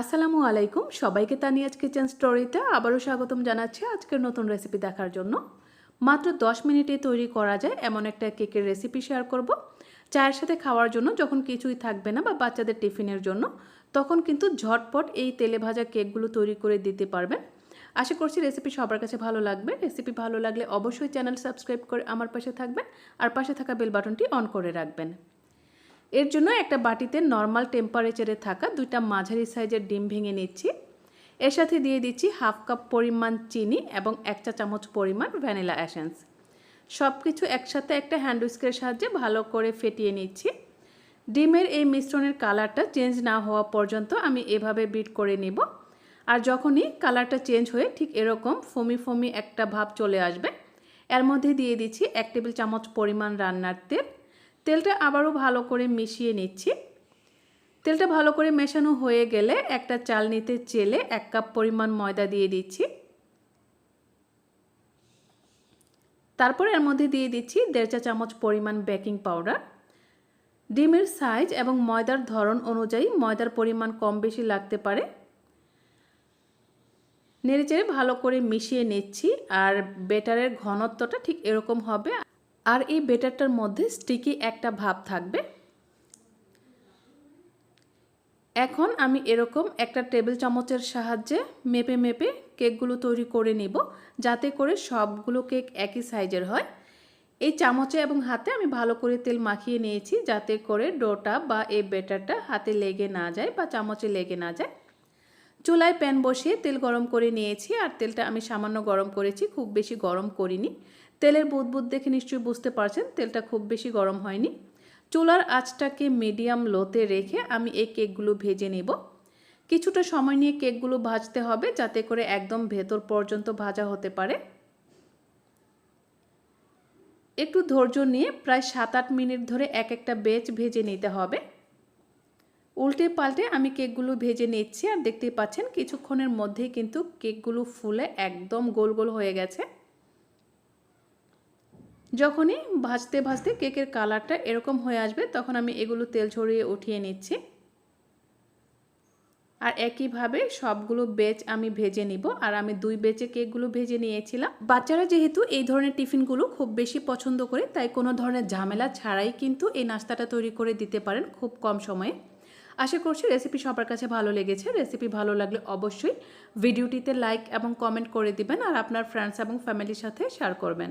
আসসালামু আলাইকুম। সবাইকে তানিয়াজ কিচেন স্টোরিতে আবারও স্বাগতম জানাচ্ছি আজকের নতুন রেসিপি দেখার জন্য। মাত্র 10 মিনিটে তৈরি করা যায় এমন একটা কেকের রেসিপি শেয়ার করব। চায়ের সাথে খাওয়ার জন্য যখন কিছুই থাকবে না বা বাচ্চাদের টিফিনের জন্য, তখন কিন্তু ঝটপট এই তেলে ভাজা কেকগুলো তৈরি করে দিতে পারবেন। আশা করছি রেসিপি সবার কাছে ভালো লাগবে। রেসিপি ভালো লাগলে অবশ্যই চ্যানেল সাবস্ক্রাইব করে আমার পাশে থাকবেন আর পাশে থাকা বেল বাটনটি অন করে রাখবেন। এর জন্য একটা বাটিতে নর্মাল টেম্পারেচারে থাকা দুইটা মাঝারি সাইজের ডিম ভেঙে নিচ্ছি। এর সাথে দিয়ে দিচ্ছি হাফ কাপ পরিমাণ চিনি এবং এক চা চামচ পরিমাণ ভ্যানিলা অ্যাসেন্স সব কিছু একসাথে একটা হ্যান্ড উইস্কের সাহায্যে ভালো করে ফেটিয়ে নিচ্ছি। ডিমের এই মিশ্রণের কালারটা চেঞ্জ না হওয়া পর্যন্ত আমি এভাবে বিট করে নেব। আর যখনই কালারটা চেঞ্জ হয়ে ঠিক এরকম ফমি ফমি একটা ভাব চলে আসবে, এর মধ্যে দিয়ে দিচ্ছি এক টেবিল চামচ পরিমাণ রান্নার তেল। তেলটা আবারও ভালো করে মিশিয়ে নিচ্ছি। তেলটা ভালো করে মেশানো হয়ে গেলে একটা চাল নিতে চেলে এক কাপ পরিমাণ ময়দা দিয়ে দিচ্ছি। তারপর এর মধ্যে দিয়ে দিচ্ছি দেড় চা চামচ পরিমাণ বেকিং পাউডার। ডিমের সাইজ এবং ময়দার ধরন অনুযায়ী ময়দার পরিমাণ কম বেশি লাগতে পারে। নেড়েচেড়ে ভালো করে মিশিয়ে নিচ্ছি আর বেটারের ঘনত্বটা ঠিক এরকম হবে। আর এই বেটারটার মধ্যে স্টিকি একটা ভাব থাকবে। এখন আমি এরকম একটা টেবিল চামচের সাহায্যে মেপে মেপে কেকগুলো তৈরি করে নিব, যাতে করে সবগুলো কেক একই সাইজের হয়। এই চামচে এবং হাতে আমি ভালো করে তেল মাখিয়ে নিয়েছি, যাতে করে ডোটা বা এই বেটারটা হাতে লেগে না যায় বা চামচে লেগে না যায়। চুলায় প্যান বসিয়ে তেল গরম করে নিয়েছি, আর তেলটা আমি সামান্য গরম করেছি, খুব বেশি গরম করিনি। তেলের বুদবুদ দেখে নিশ্চয়ই বুঝতে পারছেন, তেলটা খুব বেশি গরম হয়নি। চুলার আঁচটাকে মিডিয়াম লোতে রেখে আমি এই কেকগুলো ভেজে নেব। কিছুটা সময় নিয়ে কেকগুলো ভাজতে হবে যাতে করে একদম ভেতর পর্যন্ত ভাজা হতে পারে। একটু ধৈর্য নিয়ে প্রায় সাত আট মিনিট ধরে এক একটা বেচ ভেজে নিতে হবে। উল্টে পাল্টে আমি কেকগুলো ভেজে নিচ্ছি আর দেখতেই পাচ্ছেন কিছুক্ষণের মধ্যেই কিন্তু কেকগুলো ফুলে একদম গোল গোল হয়ে গেছে। যখনই ভাজতে ভাজতে কেকের কালারটা এরকম হয়ে আসবে, তখন আমি এগুলো তেল ছড়িয়ে উঠিয়ে নিচ্ছি। আর একইভাবে সবগুলো বেচ আমি ভেজে নিব। আর আমি দুই বেচে কেকগুলো ভেজে নিয়েছিলাম। বাচ্চারা যেহেতু এই ধরনের টিফিনগুলো খুব বেশি পছন্দ করে, তাই কোনো ধরনের ঝামেলা ছাড়াই কিন্তু এই নাস্তাটা তৈরি করে দিতে পারেন খুব কম সময়ে। আশা করছি রেসিপি সবার কাছে ভালো লেগেছে। রেসিপি ভালো লাগলে অবশ্যই ভিডিওটিতে লাইক এবং কমেন্ট করে দিবেন। আর আপনার ফ্রেন্ডস এবং ফ্যামিলির সাথে শেয়ার করবেন।